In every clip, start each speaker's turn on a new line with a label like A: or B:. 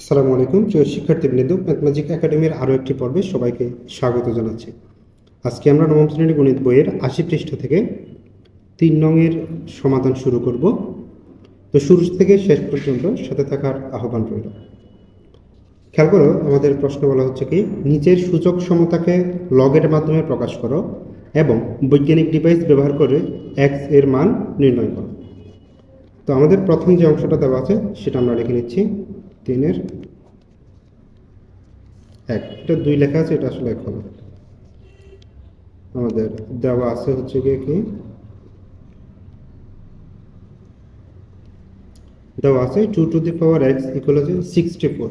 A: আসসালামু আলাইকুম, প্রিয় শিক্ষার্থীবৃন্দ ম্যাথমেটিক একাডেমির আরও একটি পর্বে সবাইকে স্বাগত জানাচ্ছি। আজকে আমরা নবম শ্রেণির গণিত বইয়ের আশি পৃষ্ঠা থেকে তিন নংয়ের সমাধান শুরু করব। তো শুরু থেকে শেষ পর্যন্ত সাথে থাকার আহ্বান রইল। খেয়াল করো, আমাদের প্রশ্ন বলা হচ্ছে কি, নিচের সূচক সমতাকে লগের মাধ্যমে প্রকাশ করো এবং বৈজ্ঞানিক ডিভাইস ব্যবহার করে এক্সের মান নির্ণয় করো। তো আমাদের প্রথম যে অংশটা দেওয়া আছে, সেটা আমরা লিখে নিচ্ছি। তিনের এক এটা দুই লেখা আছে, এটা আসলে এক হবে আমাদের দেওয়া আছে হচ্ছে গিয়ে কি? দেওয়া আছে two to the power X equal হচ্ছে সিক্সটি ফোর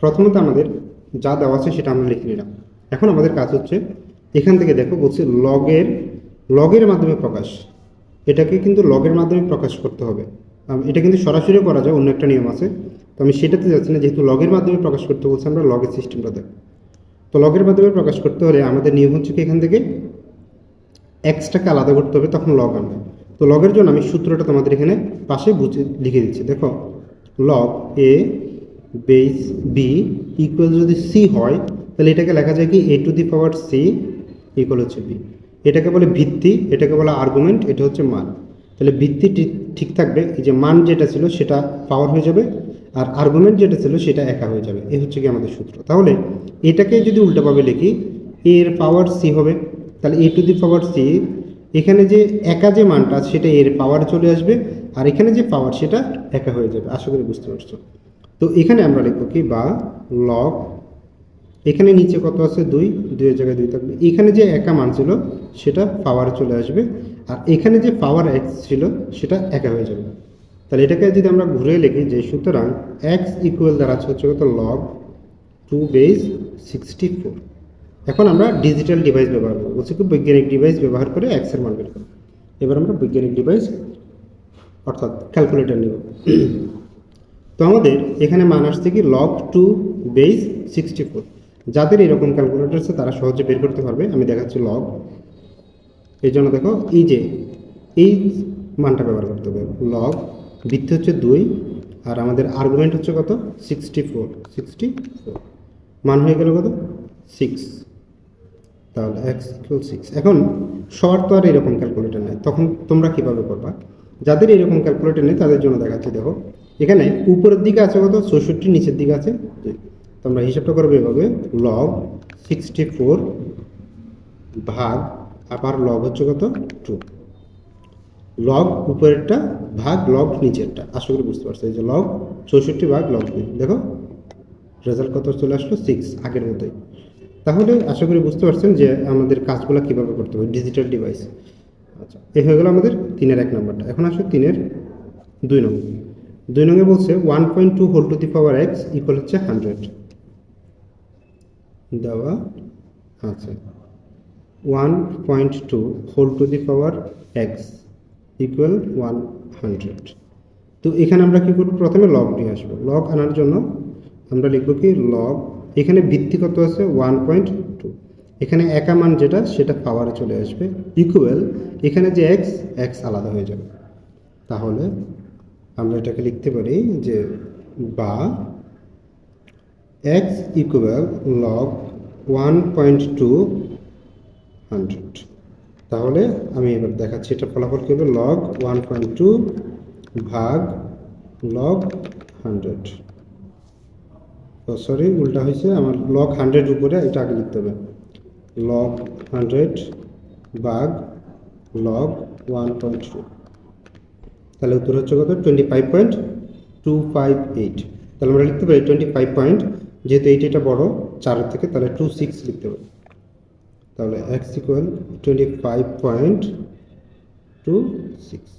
A: প্রথমত আমাদের যা দেওয়া আছে সেটা আমরা লিখে নিলাম। এখন আমাদের কাজ হচ্ছে, এখান থেকে দেখো বলছে লগের লগের মাধ্যমে প্রকাশ। এটাকে কিন্তু লগের মাধ্যমে প্রকাশ করতে হবে। এটা কিন্তু সরাসরি করা যায়, অন্য একটা নিয়ম আছে। তো আমি সেটাতে যাচ্ছি না, যেহেতু লগের মাধ্যমে প্রকাশ করতে বলছে, আমরা লগের সিস্টেমটা দেখ তো লগের মাধ্যমে প্রকাশ করতে হলে আমাদের নিয়ম হচ্ছে কি, এখান থেকে এক্সটাকে আলাদা করতে হবে, তখন লগ আনবে। তো লগের জন্য আমি সূত্রটা তোমাদের এখানে পাশে বুঝে লিখে দিচ্ছি। দেখো log A base B equal যদি সি হয়, তাহলে এটাকে লেখা যায় কি A to the power C equal হচ্ছে বি এটাকে বলে ভিত্তি, এটাকে বলে আর্গুমেন্ট এটা হচ্ছে মান। তাহলে ভিত্তি ঠিক থাকবে, এই যে মান যেটা ছিল, সেটা পাওয়ার হয়ে যাবে। আর আর্গুমেন্ট যেটা ছিল সেটা একা হয়ে যাবে। এই হচ্ছে কি আমাদের সূত্র। তাহলে এটাকে যদি উল্টোভাবে লিখি এ এর পাওয়ার সি হবে, তাহলে এ টু দি পাওয়ার সি এখানে যে একা যে মানটা সেটা এর পাওয়ার চলে আসবে, আর এখানে যে পাওয়ার সেটা একা হয়ে যাবে। আশা করি বুঝতে পারছ। তো এখানে আমরা লিখব কি? বা লগ এখানে নিচে কত আছে? দুই দুইয়ের জায়গায় দুই থাকবে। এখানে যে একা মান ছিল, সেটা পাওয়ার চলে আসবে, আর এখানে যে পাওয়ার এক্স ছিল, সেটা একা হয়ে যাবে। তাহলে এটাকে যদি আমরা ঘুরে লিখি যে সুতরাং এক্স ইকুয়াল দাঁড়াচ্ছে হচ্ছে কত log two base sixty four এখন আমরা ডিজিটাল ডিভাইস ব্যবহার করব। বলছি কি, বৈজ্ঞানিক ডিভাইস ব্যবহার করে এক্সের মান বের করব। এবার আমরা বৈজ্ঞানিক ডিভাইস অর্থাৎ ক্যালকুলেটর নেব। তো আমাদের এখানে মান আসছে কি log two base sixty four যাদের এরকম ক্যালকুলেটর আছে, তারা সহজে বের করতে পারবে। আমি দেখাচ্ছি লগ এই জন্য দেখো, এই যে, এই মানটা ব্যবহার করতে হবে। লগ বৃত্তি হচ্ছে দুই, আর আমাদের আর্গুমেন্ট হচ্ছে কত? সিক্সটি ফোর সিক্সটি মান হয়ে গেল কত? সিক্স তাহলে এক্স ইকুয়াল সিক্স এখন সবার তো আর এরকম ক্যালকুলেটর নেই। তখন তোমরা কীভাবে করবা? যাদের এরকম ক্যালকুলেটর নেই, তাদের জন্য দেখাচ্ছি, দেখো। এখানে উপরের দিকে আছে কত? চৌষট্টি, নিচের দিকে আছে দুই। তোমরা হিসাবটা করবে এভাবে। লগ সিক্সটি ফোর ভাগ, আবার লগ হচ্ছে কত? টু লগ উপরেরটা ভাগ লগ নিচেরটা। আশা করি বুঝতে পারছ, এই যে লগ চৌষট্টি ভাগ লগ দুই। দেখো রেজাল্ট কত চলে আসলো? সিক্স আগের মতোই। তাহলে আশা করি বুঝতে পারছেন যে আমাদের কাজগুলো কীভাবে করতে হবে ডিজিটাল ডিভাইস আচ্ছা এই হয়ে গেল আমাদের তিনের এক নম্বরটা। এখন আসো তিনের দুই নম্বর দুই নম্বরে বলছে one point two whole to the power X equal হচ্ছে হান্ড্রেড দেওয়া আছে। One point two whole to the power X equal one hundred তো এখানে আমরা কী করব? প্রথমে লগ নিয়ে আসব। লগ আনার জন্য আমরা লিখব কি লগ এখানে ভিত্তি কত আছে? ওয়ান পয়েন্ট টু এখানে একা মান যেটা, সেটা পাওয়ারে চলে আসবে। ইকুয়াল এখানে যে এক্স এক্স আলাদা হয়ে যাবে। তাহলে আমরা এটাকে লিখতে পারি যে বা X equal log one point two hundred তাহলে আমি এবার দেখাচ্ছি এটা ফলাফল কী হবে? লগ ওয়ান পয়েন্ট টু ভাগ লগ হান্ড্রেড সরি উল্টা হয়েছে, আমার লগ হান্ড্রেড উপরে এটা আগে লিখতে হবে। লগ হান্ড্রেড ভাগ লগ ওয়ান পয়েন্ট টু তাহলে উত্তর হচ্ছে কত? Twenty five point two five eight তাহলে আমরা লিখতে পারি টোয়েন্টি ফাইভ পয়েন্ট যেহেতু এইট এটা বড়, চারের থেকে তাহলে টু সিক্স লিখতে পারি তাহলে X equal twenty five point two six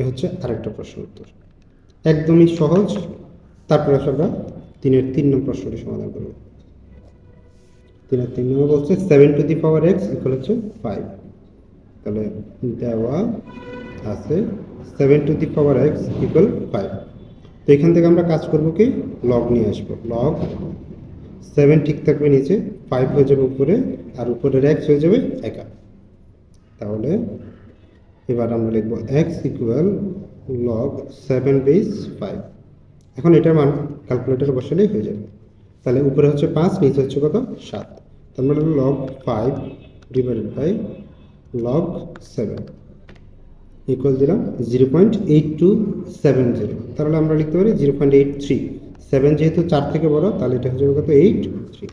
A: এ হচ্ছে আরেকটা প্রশ্ন উত্তর। একদমই সহজ। তারপরে আমরা তিনের তিন নম্বর প্রশ্নটি সমাধান করব। তিনের তিন নম্বর বলছে seven to the power x equal হচ্ছে ফাইভ তাহলে দেওয়া আছে seven to the power x equal five তো এখান থেকে আমরা কাজ করব কি? লগ নিয়ে আসব। লগ সেভেন ঠিক থাকবে নিচে ফাইভ হয়ে যাবে উপরে, আর উপরের এক্স হয়ে যাবে একা। তাহলে এবার আমরা লিখব x equal log seven base five এখন এটার মান ক্যালকুলেটারে বসালেই হয়ে যাবে। তাহলে উপরে হচ্ছে পাঁচ, নিচে হচ্ছে কত? সাত। মানে log five divided by log seven equal দিলাম zero point eight two seven zero তাহলে আমরা লিখতে পারি zero point eight three seven যেহেতু চার থেকে বড়, তাহলে এটা হচ্ছে কত? Eight three.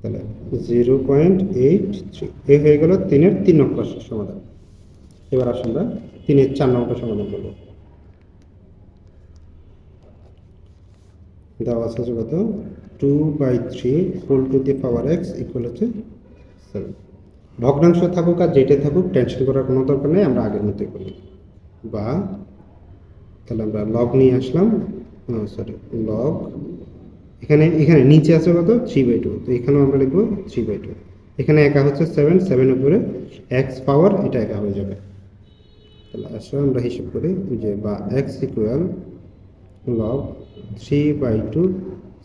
A: তাহলে জিরো পয়েন্ট এইট থ্রি। এই হয়ে গেল তিনের তিন নম্বর সমাধান। এবার আসুন আমরা তিনের চার নম্বরটা সমাধান করব। দেওয়া আছে কত? Two by three whole to the power x equal হচ্ছে সেভেন ভগ্নাংশ থাকুক আর যেটাই থাকুক টেনশন করার কোনো দরকার নেই, আমরা আগের মতোই করি বা তাহলে আমরা লগ নিয়ে আসলাম। সরি লগ এখানে এখানে নিচে আছে কত? থ্রি বাই টু তো এখানেও আমরা লিখব থ্রি বাই টু এখানে একা হচ্ছে সেভেন সেভেন উপরে এক্স পাওয়ার এটা একা হয়ে যাবে। তাহলে আসলে আমরা হিসাব করি যে বা x equal log three by two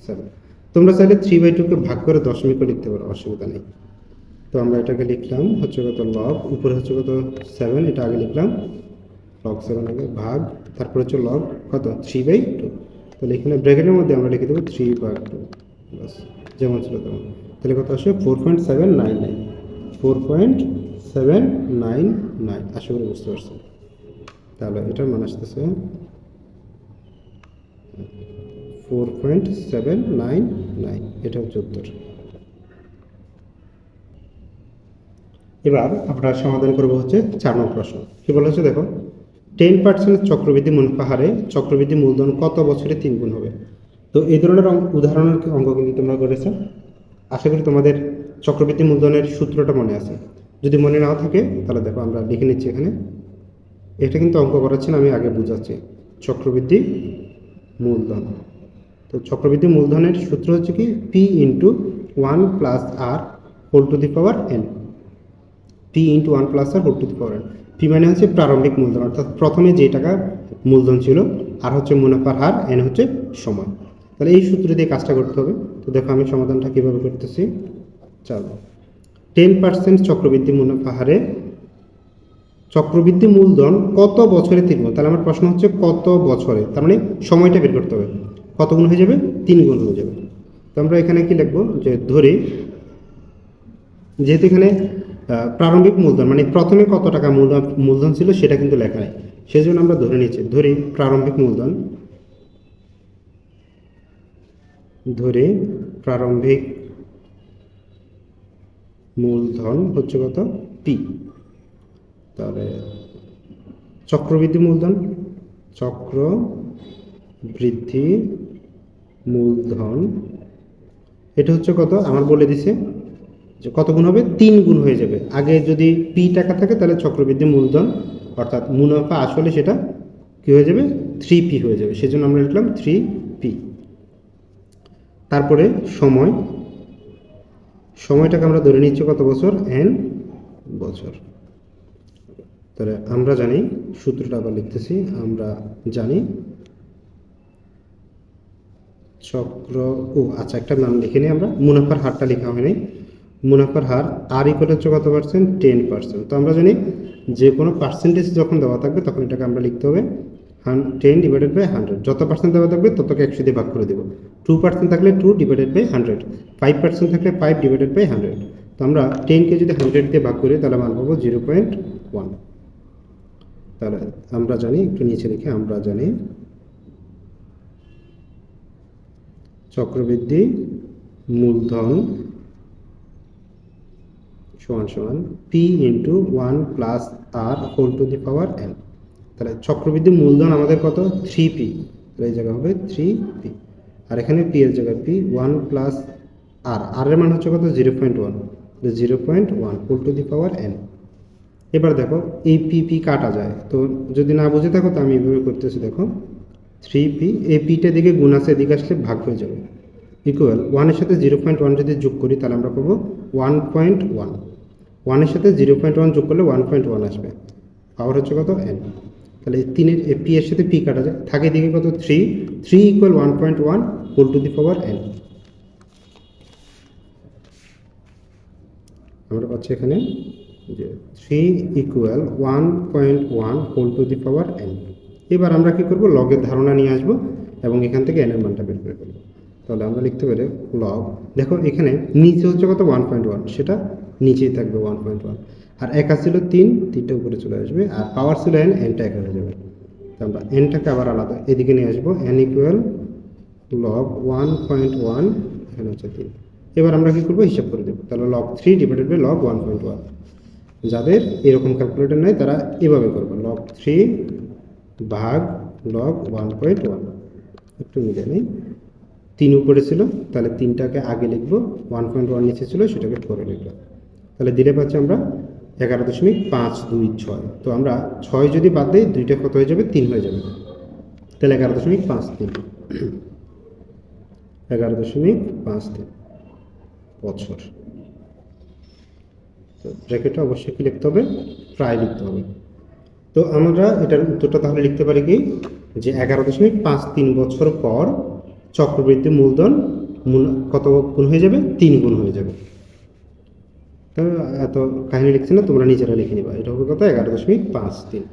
A: seven তোমরা চাইলে থ্রি বাই টুকে ভাগ করে দশমিকও লিখতে পারো, অসুবিধা নেই। তো আমরা এটাকে লিখলাম, হচ্ছে কত লগ উপরে হচ্ছে কত সেভেন এটা আগে লিখলাম। লগ সেভেন আগে ভাগ, তারপর হচ্ছে লগ কত? থ্রি বাই টু তাহলে এখানে ব্র্যাকেটের মধ্যে আমরা লিখে দেবো থ্রি বাই টু বাস যেমন ছিল তেমন। তাহলে কত আসবে? Four point seven nine nine four point seven nine nine আশা করি বুঝতে পারছেন। তাহলে এটার মান আসতেছে four point seven nine nine এটা হচ্ছে উত্তর। এবার আমরা সমাধান করব হচ্ছে চার নম্বর প্রশ্ন। কি বলা হচ্ছে দেখো? টেন পার্সেন্ট চক্রবৃদ্ধি হারে চক্রবৃদ্ধি মূলধন কত বছরে তিন গুণ হবে? তো এই ধরনের উদাহরণের অঙ্ক কিন্তু তোমরা করেছ? আশা করি তোমাদের চক্রবৃদ্ধি মূলধনের সূত্রটা মনে আছে। যদি মনে নাও থাকে, তাহলে দেখো আমরা লিখে নিচ্ছি এখানে। এটা কিন্তু অঙ্ক করাচ্ছেন, আমি আগে বুঝাচ্ছি। চক্রবৃদ্ধি মূলধন। তো চক্রবৃদ্ধি মূলধনের সূত্র হচ্ছে কি? P into one plus R whole to the power n P into one plus R whole to the power n P মানে হচ্ছে প্রারম্ভিক মূলধন, অর্থাৎ প্রথমে যে টাকা মূলধন ছিল, আর হচ্ছে মুনাফার হার এন হচ্ছে সময় তাহলে এই সূত্র দিয়ে কাজটা করতে হবে। তো দেখো আমি সমাধানটা কীভাবে করতেছি। চলো। টেন পার্সেন্ট চক্রবৃদ্ধি মুনাফা হারে চক্রবৃদ্ধি মূলধন কত বছরে তিন গুণ? তাহলে আমার প্রশ্ন হচ্ছে কত বছরে? তার মানে সময়টা বের করতে হবে। কত গুণ হয়ে যাবে? তিন গুণ হয়ে যাবে। তো আমরা এখানে কি লিখব? যে ধরি, যেহেতু এখানে প্রারম্ভিক মূলধন মানে প্রথমে কত টাকা মূলধন মূলধন ছিল সেটা কিন্তু লেখা নেই। সেই জন্য আমরা ধরে নিচ্ছি ধরি প্রারম্ভিক মূলধন, ধরে প্রারম্ভিক মূলধন হচ্ছে কত? পি তাহলে চক্রবৃদ্ধি মূলধন চক্র বৃদ্ধি মূলধন, এটা হচ্ছে কত? আমার বলে দিছে যে কত গুণ হবে? তিন গুণ হয়ে যাবে। আগে যদি পি টাকা থাকে, তাহলে চক্রবৃদ্ধি মূলধন, অর্থাৎ মুনাফা আসলে সেটা কি হয়ে যাবে? থ্রি পি হয়ে যাবে। সেজন্য আমরা লিখলাম থ্রি পি তারপরে সময়। সময়টাকে আমরা ধরে নিচ্ছি কত বছর? এন বছর। তাহলে আমরা জানি, সূত্রটা আবার লিখতেছি, আমরা জানি চক্র, ও আচ্ছা একটা নাম লিখে নিই আমরা। মুনাফার হারটা লেখা হয়নি। মুনাফার হার আর ইকুয়াল হচ্ছে কত পার্সেন্ট টেন পার্সেন্ট তো আমরা জানি যে কোনো পার্সেন্টেজ যখন দেওয়া থাকবে, তখন এটাকে আমরা লিখতে হবে হান টেন ডিভাইডেড বাই হান্ড্রেড যত পার্সেন্ট দেওয়া থাকবে, ততকে একশো দিয়ে ভাগ করে দেবো। টু পার্সেন্ট থাকলে two divided by hundred five percent থাকলে ফাইভ ডিভাইডেড বাই হান্ড্রেড তো আমরা টেনকে যদি হান্ড্রেড দিয়ে ভাগ করি, তাহলে মান পাবো জিরো পয়েন্ট ওয়ান তাহলে আমরা জানি, একটু নিচে লিখে আমরা জানি চক্রবৃদ্ধি, মূলধন সমান সমান P into one plus R whole to the power n তাহলে চক্রবৃদ্ধি মূলধন আমাদের কত? থ্রি পি তাহলে এই জায়গা হবে থ্রি পি আর এখানে পি এর জায়গায় P one plus R R এর মান হচ্ছে কত? Zero point one zero point one whole to the power n এবার দেখো, এই পি পি কাটা যায়। তো যদি না বুঝে থাকো, তো আমি এইভাবে করতেছি, দেখো। থ্রি পি এই পিটা দিকে গুণ আছে, এদিকে আসলে ভাগ হয়ে যাবে। ইকুয়াল ওয়ানের সাথে জিরো পয়েন্ট ওয়ান যদি যোগ করি, তাহলে আমরা পাবো ওয়ান পয়েন্ট ওয়ান ওয়ানের সাথে জিরো পয়েন্ট ওয়ান যোগ করলে ওয়ান পয়েন্ট ওয়ান আসবে। পাওয়ার হচ্ছে কত? এন তাহলে তিনের পি এর সাথে পি কাটা যায়। থাকে দিকে কত? Three three equal one point one whole to the power n আমরা পাচ্ছি এখানে যে three equal one point one whole to the power n এবার আমরা কি করব? লগের ধারণা নিয়ে আসব এবং এখান থেকে এন এর মানটা বের করে ফেলব। তাহলে আমরা লিখতে পারি লগ দেখো এখানে নিচে হচ্ছে কত? ওয়ান পয়েন্ট ওয়ান সেটা নিচেই থাকবে ওয়ান পয়েন্ট ওয়ান আর একা ছিল তিন, তিনটা উপরে চলে আসবে। আর পাওয়ার ছিল এন এনটা একা হয়ে যাবে। আমরা এনটাকে আবার আলাদা এদিকে নিয়ে আসব। N equal log one point one এখানে হচ্ছে তিন। এবার আমরা কী করব? হিসাব করে দেবো। তাহলে log three divided by log one point one যাদের এরকম ক্যালকুলেটর নেই, তারা এভাবে করবে। লগ থ্রি ভাগ লগ ওয়ান পয়েন্ট ওয়ান একটু মিলে নেই। তিন উপরে ছিল, তাহলে তিনটাকে আগে লিখব। ওয়ান পয়েন্ট ওয়ান নিচে ছিল, সেটাকে পরে লিখব। তাহলে দিলে পাচ্ছি আমরা এগারো দশমিক পাঁচ দুই ছয়। তো আমরা ছয় যদি বাদ দিই, দুইটা কত হয়ে যাবে? তিন হয়ে যাবে। তাহলে এগারো দশমিক পাঁচ তিন। এগারো দশমিক পাঁচ তিন। বছর। তো ব্র্যাকেটটা অবশ্যই কি লিখতে হবে? প্রায় লিখতে হবে। তো আমরা এটার উত্তরটা তাহলে লিখতে পারি কি? যে এগারো দশমিক পাঁচ তিন বছর পর চক্রবৃদ্ধি মূলধন কত গুণ হয়ে যাবে? তিন গুণ হয়ে যাবে। এত কাহিনী লিখছি না তোমরা নিজেরা লিখে নিবা। এটা কত এগারো দশমিক পাঁচ তিন।